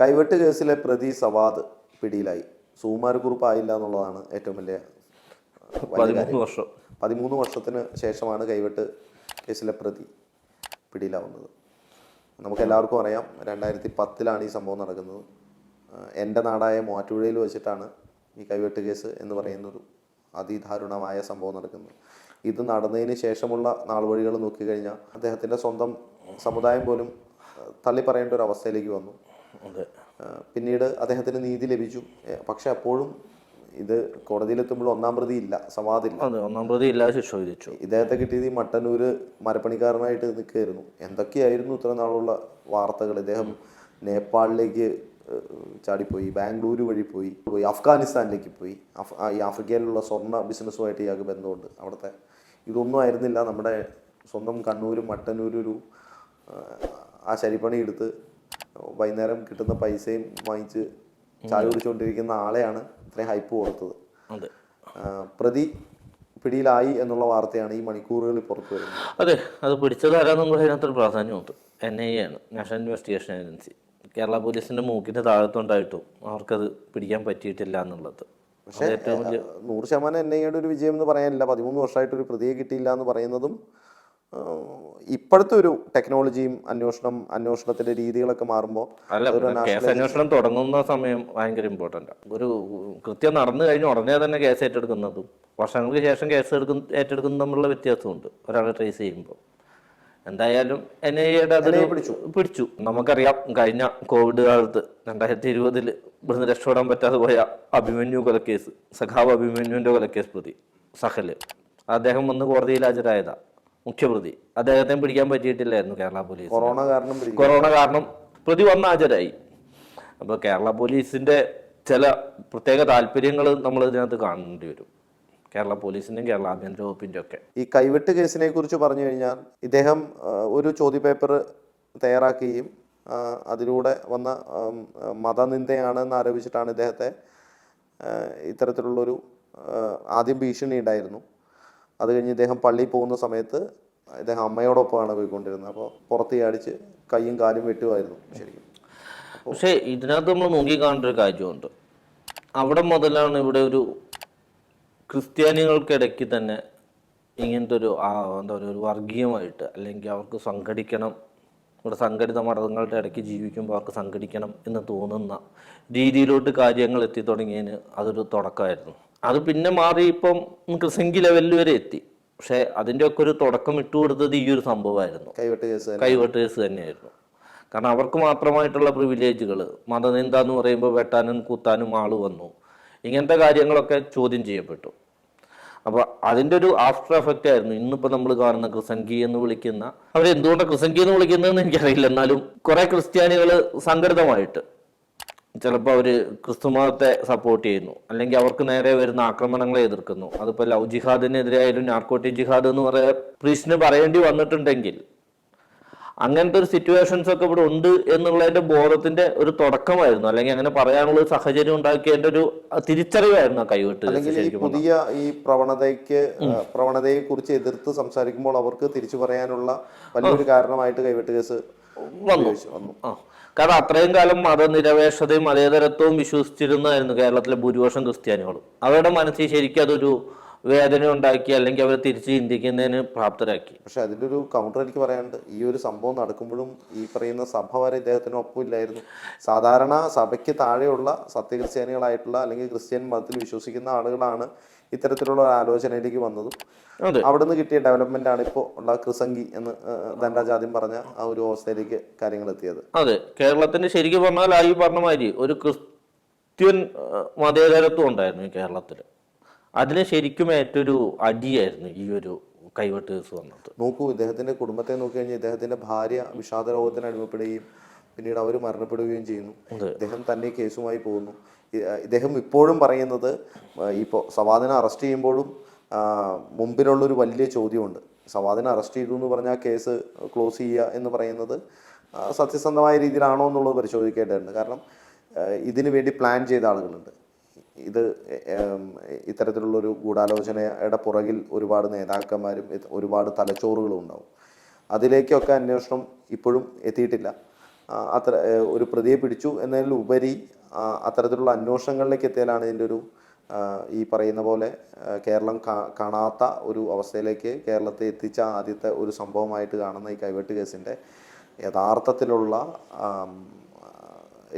കൈവെട്ട് കേസിലെ പ്രതി സവാദ് പിടിയിലായി. സുകുമാര കുറുപ്പ് ആയില്ല എന്നുള്ളതാണ് ഏറ്റവും വലിയ പതിമൂന്ന് വർഷം. പതിമൂന്ന് വർഷത്തിന് ശേഷമാണ് കൈവെട്ട് കേസിലെ പ്രതി പിടിയിലാവുന്നത്. നമുക്ക് എല്ലാവർക്കും അറിയാം രണ്ടായിരത്തി പത്തിലാണ് ഈ സംഭവം നടക്കുന്നത്. എന്റെ നാടായ മൂവാറ്റുപുഴയിൽ വെച്ചിട്ടാണ് ഈ കൈവെട്ട് കേസ് എന്ന് പറയുന്നൊരു അതിദാരുണമായ സംഭവം നടക്കുന്നത്. ഇത് നടന്നതിന് ശേഷമുള്ള നാൾവഴികൾ നോക്കിക്കഴിഞ്ഞാൽ അദ്ദേഹത്തിന്റെ സ്വന്തം സമുദായം പോലും തള്ളിപ്പറയേണ്ട തള്ളി പറയേണ്ട ഒരു അവസ്ഥയിലേക്ക് വന്നു. പിന്നീട് അദ്ദേഹത്തിന് നീതി ലഭിച്ചു. പക്ഷെ അപ്പോഴും ഇത് കോടതിയിലെത്തുമ്പോൾ ഒന്നാം പ്രതി ഇല്ല സവാദില്ല അതെ ഒന്നാം പ്രതി ഇല്ല ശിക്ഷ വിധിച്ചു. ഇദ്ദേഹത്തെ കിട്ടിയത് ഈ മട്ടന്നൂര് മരപ്പണിക്കാരനായിട്ട് നിൽക്കുകയായിരുന്നു. എന്തൊക്കെയായിരുന്നു ഇത്ര നാളുള്ള വാർത്തകൾ? ഇദ്ദേഹം നേപ്പാളിലേക്ക് ചാടിപ്പോയി ബാംഗ്ലൂരു വഴി പോയി പോയി അഫ്ഗാനിസ്ഥാനിലേക്ക് പോയി. ഈ ആഫ്രിക്കയിലുള്ള സ്വർണ ബിസിനസ്സുമായിട്ട് ഇയാൾക്ക് ബന്ധമുണ്ട്. അവിടുത്തെ ഇതൊന്നും ആയിരുന്നില്ല. നമ്മുടെ സ്വന്തം കണ്ണൂരും മട്ടന്നൂരും ഒരു ആ ശരിപ്പണി എടുത്ത് വൈകുന്നേരം കിട്ടുന്ന പൈസയും വാങ്ങിച്ച് ചായ കുടിച്ചുകൊണ്ടിരിക്കുന്ന ആളെയാണ് ഇത്രയും ഹൈപ്പ് കൊടുത്തത്. പ്രതി പിടിയിലായി എന്നുള്ള വാർത്തയാണ് ഈ മണിക്കൂറുകളിൽ പുറത്തു വരുന്നത്. അതെ അത് പിടിച്ചത് ആരാന്നും കൂടെ അതിനകത്തൊരു പ്രാധാന്യമുണ്ട്. എൻ ഐ ആണ് നാഷണൽ ഇൻവെസ്റ്റിഗേഷൻ ഏജൻസി കേരള പോലീസിന്റെ മൂക്കിന്റെ താഴത്തുണ്ടായിട്ടും അവർക്കത് പിടിക്കാൻ പറ്റിയിട്ടില്ല എന്നുള്ളത്. പക്ഷേ നൂറ് ശതമാനം എൻ ഐയുടെ ഒരു വിജയം എന്ന് പറയാനില്ല. പതിമൂന്ന് വർഷമായിട്ട് ഒരു പ്രതിയെ കിട്ടിയില്ല എന്ന് പറയുന്നതും ഇപ്പോഴത്തെ ഒരു ടെക്നോളജിയും അന്വേഷണം അന്വേഷണത്തിന്റെ രീതികളൊക്കെ മാറുമ്പോൾ കേസ് അന്വേഷണം തുടങ്ങുന്ന സമയം ഭയങ്കര ഇമ്പോർട്ടന്റ് ഒരു കൃത്യം നടന്നു കഴിഞ്ഞ ഉടനെ തന്നെ കേസ് ഏറ്റെടുക്കുന്നതും വർഷങ്ങൾക്ക് ശേഷം കേസ് എടുക്കുന്ന ഏറ്റെടുക്കുന്നതും തമ്മിലുള്ള വ്യത്യാസമുണ്ട്. ഒരാളെ ട്രേസ് ചെയ്യുമ്പോൾ. എന്തായാലും എൻ ഐ എയുടെ അതിൽ പിടിച്ചു. പിടിച്ചു. നമുക്കറിയാം കഴിഞ്ഞ കോവിഡ് കാലത്ത് രണ്ടായിരത്തി ഇരുപതിൽ ഇവിടുന്ന് രക്ഷപ്പെടാൻ പറ്റാതെ പോയ അഭിമന്യു കൊലക്കേസ് സഖാവ് അഭിമന്യുവിന്റെ കൊലക്കേസ് പ്രതി സഹൽ. അദ്ദേഹം വന്ന് കോടതിയിൽ ഹാജരായതാ. മുഖ്യപ്രതി. അദ്ദേഹത്തെ പിടിക്കാൻ പറ്റിയിട്ടില്ലായിരുന്നു കേരള പോലീസ്. കൊറോണ കാരണം കൊറോണ കാരണം പ്രതി വന്ന ഹാജരായി. അപ്പോൾ കേരള പോലീസിന്റെ ചില പ്രത്യേക താല്പര്യങ്ങൾ നമ്മൾ ഇതിനകത്ത് കാണേണ്ടി വരും. കേരള പോലീസിന്റെയും കേരള ആഭ്യന്തര വകുപ്പിന്റെ ഒക്കെ. ഈ കൈവെട്ട് കേസിനെ കുറിച്ച് പറഞ്ഞു കഴിഞ്ഞാൽ ഇദ്ദേഹം ഒരു ചോദ്യപേപ്പർ തയ്യാറാക്കുകയും അതിലൂടെ വന്ന മതനിന്ദയാണെന്ന് ആരോപിച്ചിട്ടാണ് ഇദ്ദേഹത്തെ ഇത്തരത്തിലുള്ളൊരു ആദ്യം ഭീഷണി ഉണ്ടായിരുന്നു. അത് കഴിഞ്ഞ് ഇദ്ദേഹം പള്ളിയിൽ പോകുന്ന സമയത്ത് ഇദ്ദേഹം അമ്മയോടൊപ്പമാണ് പോയിക്കൊണ്ടിരുന്നത്. അപ്പോൾ പുറത്ത് ചാടിച്ച് കൈയും കാലും വെട്ടുമായിരുന്നു ശരിക്കും. പക്ഷേ ഇതിനകത്ത് നമ്മൾ നോക്കി കാണേണ്ട ഒരു കാര്യമുണ്ട്. അവിടെ മുതലാണ് ഇവിടെ ഒരു ക്രിസ്ത്യാനികൾക്കിടയ്ക്ക് തന്നെ ഇങ്ങനത്തെ ഒരു എന്താ പറയുക ഒരു വർഗീയമായിട്ട് അല്ലെങ്കിൽ അവർക്ക് സംഘടിക്കണം ഇവിടെ സംഘടിത മതങ്ങളുടെ ഇടയ്ക്ക് ജീവിക്കുമ്പോൾ അവർക്ക് സംഘടിക്കണം എന്ന് തോന്നുന്ന രീതിയിലോട്ട് കാര്യങ്ങൾ എത്തി തുടങ്ങിയതിന് അതൊരു തുടക്കമായിരുന്നു. അത് പിന്നെ മാറി ഇപ്പം ക്രിസംഗി ലെവലിൽ വരെ എത്തി. പക്ഷേ അതിന്റെയൊക്കെ ഒരു തുടക്കം ഇട്ടുകൊടുത്തത് ഈ ഒരു സംഭവമായിരുന്നു. കൈവെട്ട് കേസ് തന്നെ തന്നെയായിരുന്നു. കാരണം അവർക്ക് മാത്രമായിട്ടുള്ള പ്രിവിലേജുകൾ മതനിന്ദ എന്ന് പറയുമ്പോൾ വെട്ടാനും കുത്താനും ആൾ വന്നു. ഇങ്ങനത്തെ കാര്യങ്ങളൊക്കെ ചോദ്യം ചെയ്യപ്പെട്ടു. അപ്പോൾ അതിന്റെ ഒരു ആഫ്റ്റർ എഫക്റ്റ് ആയിരുന്നു. ഇന്നിപ്പോൾ നമ്മൾ കാണുന്ന ക്രിസംഗി എന്ന് വിളിക്കുന്ന അവരെന്തുകൊണ്ടാണ് ക്രിസംഗി എന്ന് വിളിക്കുന്നതെന്ന് എനിക്കറിയില്ല. എന്നാലും കുറേ ക്രിസ്ത്യാനികൾ സംഘടിതമായിട്ട് ചിലപ്പോൾ അവർ ക്രിസ്തുമതത്തെ സപ്പോർട്ട് ചെയ്യുന്നു. അല്ലെങ്കിൽ അവർക്ക് നേരെ വരുന്ന ആക്രമണങ്ങളെ എതിർക്കുന്നു. അതിപ്പോൾ ലവ് ജിഹാദിനെതിരായാലും നാർക്കോട്ടിക് ജിഹാദ് എന്ന് പറയാൻ പ്രീസ്റ്റിന് പറയേണ്ടി വന്നിട്ടുണ്ടെങ്കിൽ അങ്ങനത്തെ ഒരു സിറ്റുവേഷൻസ് ഒക്കെ ഇവിടെ ഉണ്ട് എന്നുള്ളതിന്റെ ബോധത്തിന്റെ ഒരു തുടക്കമായിരുന്നു. അല്ലെങ്കിൽ അങ്ങനെ പറയാനുള്ള ഒരു സാഹചര്യം ഉണ്ടാക്കിയതിന്റെ ഒരു തിരിച്ചറിവായിരുന്നു ആ കൈവിട്ട് അല്ലെങ്കിൽ പുതിയ ഈ പ്രവണതയ്ക്ക് പ്രവണതയെ കുറിച്ച് എതിർത്ത് സംസാരിക്കുമ്പോൾ അവർക്ക് തിരിച്ചു പറയാനുള്ള വലിയൊരു കാരണമായിട്ട് കൈവിട്ട് കേസ് വന്നു ആ. കാരണം അത്രയും കാലം മതനിരപേക്ഷതയും മതേതരത്വവും വിശ്വസിച്ചിരുന്നതായിരുന്നു കേരളത്തിലെ ഭൂരിപക്ഷം ക്രിസ്ത്യാനികളും. അവരുടെ മനസ്സിൽ ശരിക്കും അതൊരു വേദന ഉണ്ടാക്കി അല്ലെങ്കിൽ അവരെ തിരിച്ച് ചിന്തിക്കുന്നതിന് പ്രാപ്തരാക്കി. പക്ഷെ അതിന്റെ ഒരു കൗണ്ടർ എനിക്ക് പറയാനുണ്ട്. ഈ ഒരു സംഭവം നടക്കുമ്പോഴും ഈ പറയുന്ന സഭ വരെ ഇദ്ദേഹത്തിന് ഒപ്പമില്ലായിരുന്നു. സാധാരണ സഭയ്ക്ക് താഴെയുള്ള സത്യക്രിസ്ത്യാനികളായിട്ടുള്ള അല്ലെങ്കിൽ ക്രിസ്ത്യൻ മതത്തിൽ വിശ്വസിക്കുന്ന ആളുകളാണ് ഇത്തരത്തിലുള്ള ഒരു ആലോചനയിലേക്ക് വന്നതും. അവിടെ നിന്ന് കിട്ടിയ ഡെവലപ്മെന്റ് ആണ് ഇപ്പോ ഉള്ള കൃസംഗി എന്ന് ധനരാജ് ആദ്യം പറഞ്ഞ ആ ഒരു അവസ്ഥയിലേക്ക് കാര്യങ്ങൾ എത്തിയത്. അതെ. കേരളത്തിന്റെ ശരിക്കും പറഞ്ഞാൽ ആ ഈ പറഞ്ഞ മാതിരി ഒരു ക്രിസ്ത്യൻ മതേതരത്വം ഉണ്ടായിരുന്നു ഈ കേരളത്തിൽ അതിന് ശരിക്കും ഏറ്റൊരു അടിയായിരുന്നു ഈ ഒരു കൈവെട്ട് കേസ് വന്നത്. നോക്കൂ ഇദ്ദേഹത്തിന്റെ കുടുംബത്തെ നോക്കി കഴിഞ്ഞാൽ ഇദ്ദേഹത്തിന്റെ ഭാര്യ വിഷാദ രോഗത്തിന് അടിമപ്പെടുകയും പിന്നീട് അവർ മരണപ്പെടുകയും ചെയ്യുന്നു. അദ്ദേഹം തന്നെ കേസുമായി പോകുന്നു. ഇദ്ദേഹം ഇപ്പോഴും പറയുന്നത് ഇപ്പോൾ സവാദിനെ അറസ്റ്റ് ചെയ്യുമ്പോഴും മുമ്പിലുള്ളൊരു വലിയ ചോദ്യമുണ്ട്. സവാദിനെ അറസ്റ്റ് ചെയ്തു എന്ന് പറഞ്ഞാൽ കേസ് ക്ലോസ് ചെയ്യുക എന്ന് പറയുന്നത് സത്യസന്ധമായ രീതിയിലാണോ എന്നുള്ളത് പരിശോധിക്കേണ്ടതുണ്ട്. കാരണം ഇതിന് വേണ്ടി പ്ലാൻ ചെയ്ത ആളുകളുണ്ട്. ഇത് ഇത്തരത്തിലുള്ളൊരു ഗൂഢാലോചനയുടെ പുറകിൽ ഒരുപാട് നേതാക്കന്മാരും ഒരുപാട് തലച്ചോറുകളും ഉണ്ടാവും. അതിലേക്കൊക്കെ അന്വേഷണം ഇപ്പോഴും എത്തിയിട്ടില്ല. അത്ര ഒരു പ്രതിയെ പിടിച്ചു എന്നതിലുപരി അത്തരത്തിലുള്ള അന്വേഷണങ്ങളിലേക്ക് എത്തിയാലാണ് ഇതിന്റെ ഒരു ഈ പറയുന്ന പോലെ കേരളം കാണാത്ത ഒരു അവസ്ഥയിലേക്ക് കേരളത്തെ എത്തിച്ച ആദ്യത്തെ ഒരു സംഭവമായിട്ട് കാണുന്ന ഈ കൈവെട്ട് കേസിന്റെ യഥാർത്ഥത്തിലുള്ള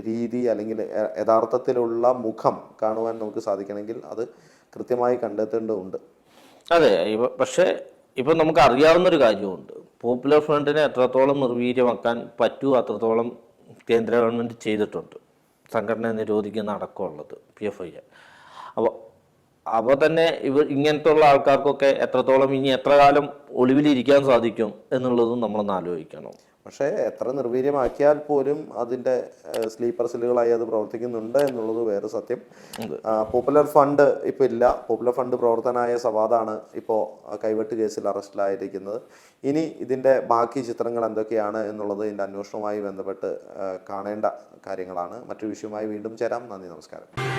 രീതി അല്ലെങ്കിൽ യഥാർത്ഥത്തിലുള്ള മുഖം കാണുവാൻ നമുക്ക് സാധിക്കണമെങ്കിൽ അത് കൃത്യമായി കണ്ടെത്തേണ്ടതുണ്ട്. അതെ പക്ഷേ ഇപ്പം നമുക്ക് അറിയാവുന്നൊരു കാര്യമുണ്ട്. പോപ്പുലർ ഫ്രണ്ടിനെ എത്രത്തോളം നിർവീര്യമാക്കാൻ പറ്റുമോ അത്രത്തോളം കേന്ദ്ര ഗവൺമെന്റ് ചെയ്തിട്ടുണ്ട്. സംഘടന നിരോധിക്കുന്ന അടക്കമുള്ളത് പി എഫ് ഐ അപ്പോൾ അപ്പോൾ തന്നെ ഇവർ ഇങ്ങനത്തെ ഉള്ള ആൾക്കാർക്കൊക്കെ എത്രത്തോളം ഇനി എത്ര കാലം ഒളിവിലിരിക്കാൻ സാധിക്കും എന്നുള്ളതും നമ്മളൊന്ന് ആലോചിക്കണം. പക്ഷേ എത്ര നിർവീര്യമാക്കിയാൽ പോലും അതിന്റെ സ്ലീപ്പർ സെല്ലുകളായി അത് പ്രവർത്തിക്കുന്നുണ്ട് എന്നുള്ളത് വേറെ സത്യം. പോപ്പുലർ ഫണ്ട് ഇപ്പോൾ ഇല്ല. പോപ്പുലർ ഫണ്ട് പ്രവർത്തനായ സവാദാണ് ഇപ്പോൾ കൈവെട്ട് കേസിൽ അറസ്റ്റിലായിരിക്കുന്നത്. ഇനി ഇതിന്റെ ബാക്കി ചിത്രങ്ങൾ എന്തൊക്കെയാണ് എന്നുള്ളത് ഇതിന്റെ അന്വേഷണവുമായി ബന്ധപ്പെട്ട് കാണേണ്ട കാര്യങ്ങളാണ്. മറ്റൊരു വിഷയവുമായി വീണ്ടും ചേരാം. നന്ദി നമസ്കാരം.